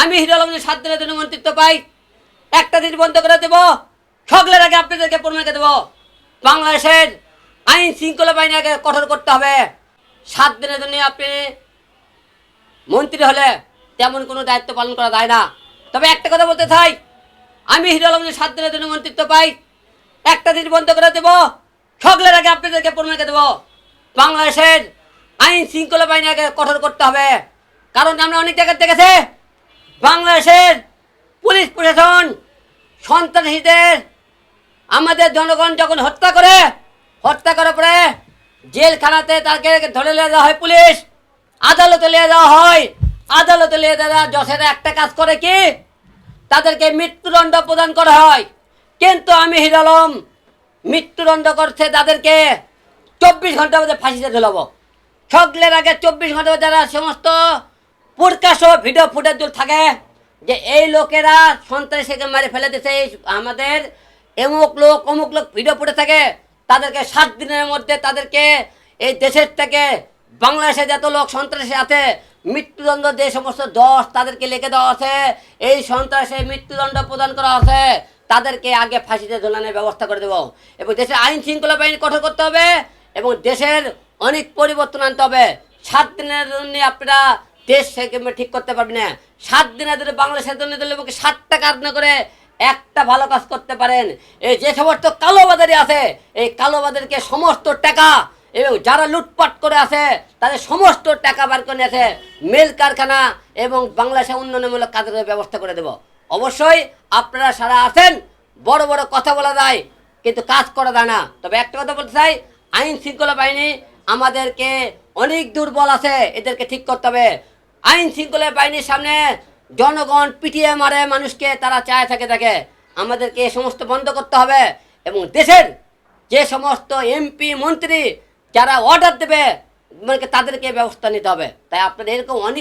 আমি হিরো আলম সাত দিনের জন্য মন্ত্রিত্ব পাই। একটা দিন বন্ধ করে দেব। সকলের আগে আপনাদেরকে প্রমাণ করে দেবো। বাংলাদেশের আইন শৃঙ্খলা বাহিনী আগে কঠোর করতে হবে। সাত দিনের জন্য আপনি মন্ত্রী হলে তেমন কোনো দায়িত্ব পালন করা যায় না। তবে একটা কথা বলতে চাই, আমি হিরো আলম সাত দিনের জন্য মন্ত্রিত্ব পাই। একটা দিন বন্ধ করে দেব। সকলের আগে আপনাদেরকে প্রমাণ করে দেবো। বাংলাদেশের আইন শৃঙ্খলা বাহিনী আগে কঠোর করতে হবে। কারণ আমরা অনেক জায়গায় দেখেছে বাংলাদেশের পুলিশ প্রশাসন সন্ত্রাসীদের, আমাদের জনগণ যখন হত্যা করে, হত্যা করার পরে জেলখানাতে তাকে ধরে নিয়ে যাওয়া হয় পুলিশ, আদালতে নিয়ে যাওয়া হয়। আদালতে নিয়ে যাওয়া যশেরা একটা কাজ করে কি? তাদেরকে মৃত্যুদণ্ড প্রদান করা হয়। কিন্তু আমি হিরালম মৃত্যুদণ্ড করছে তাদেরকে চব্বিশ ঘণ্টার মধ্যে ফাঁসিতে ঝুলাবো। সকলের আগে চব্বিশ ঘণ্টা যারা সমস্ত প্রকাশ ভিডিও ফুটেজ যদি থাকে, যে এই লোকেরা সন্ত্রাসীকে মারে ফেলে দিছে আমাদের এমুক লোক, অমুক লোক ভিডিও ফুটে থাকে, তাদেরকে সাত দিনের মধ্যে তাদেরকে এই দেশের থেকে বাংলাদেশে যত লোক সন্ত্রাসী আছে, মৃত্যুদণ্ড যে সমস্ত দশ তাদেরকে লিখে দেওয়া আছে, এই সন্ত্রাসে মৃত্যুদণ্ড প্রদান করা আছে, তাদেরকে আগে ফাঁসিতে ঝোলানোর ব্যবস্থা করে দেবো। এবং দেশের আইন শৃঙ্খলা বাহিনী কঠোর করতে হবে, এবং দেশের অনেক পরিবর্তন আনতে হবে। সাত দিনের জন্য আপনারা দেশ থেকে ঠিক করতে পারবেন না। সাত দিনের জন্য বাংলাদেশের জন্য এবং সাতটা কাজ না করে একটা ভালো কাজ করতে পারেন। এই যে সমস্ত কালোবাজারি আছে, এই কালোবাজারকে সমস্ত টাকা এবং যারা লুটপাট করে আছে, তাদের সমস্ত টাকা বার করে আছে মেল কারখানা এবং বাংলাদেশে উন্নয়নমূলক কাজের ব্যবস্থা করে দেব। অবশ্যই আপনারা সারা আছেন, বড় বড় কথা বলা যায়, কিন্তু কাজ করা যায় না। তবে একটা কথা বলতে চাই, আইন শৃঙ্খলা বাহিনী আমাদেরকে অনেক দুর্বল আছে, এদেরকে ঠিক করতে হবে। আইন শৃঙ্খলা বাহিনীর সামনে জনগণ পিটিয়ে মারে মানুষকে, তারা চায় থাকে থাকে আমাদেরকে এ সমস্ত বন্ধ করতে হবে এবং দেশের যে সমস্ত এমপি, মন্ত্রী যারা অর্ডার দেবে মানে তাদেরকে ব্যবস্থা নিতে হবে। তাই আপনাদের এরকম অনেক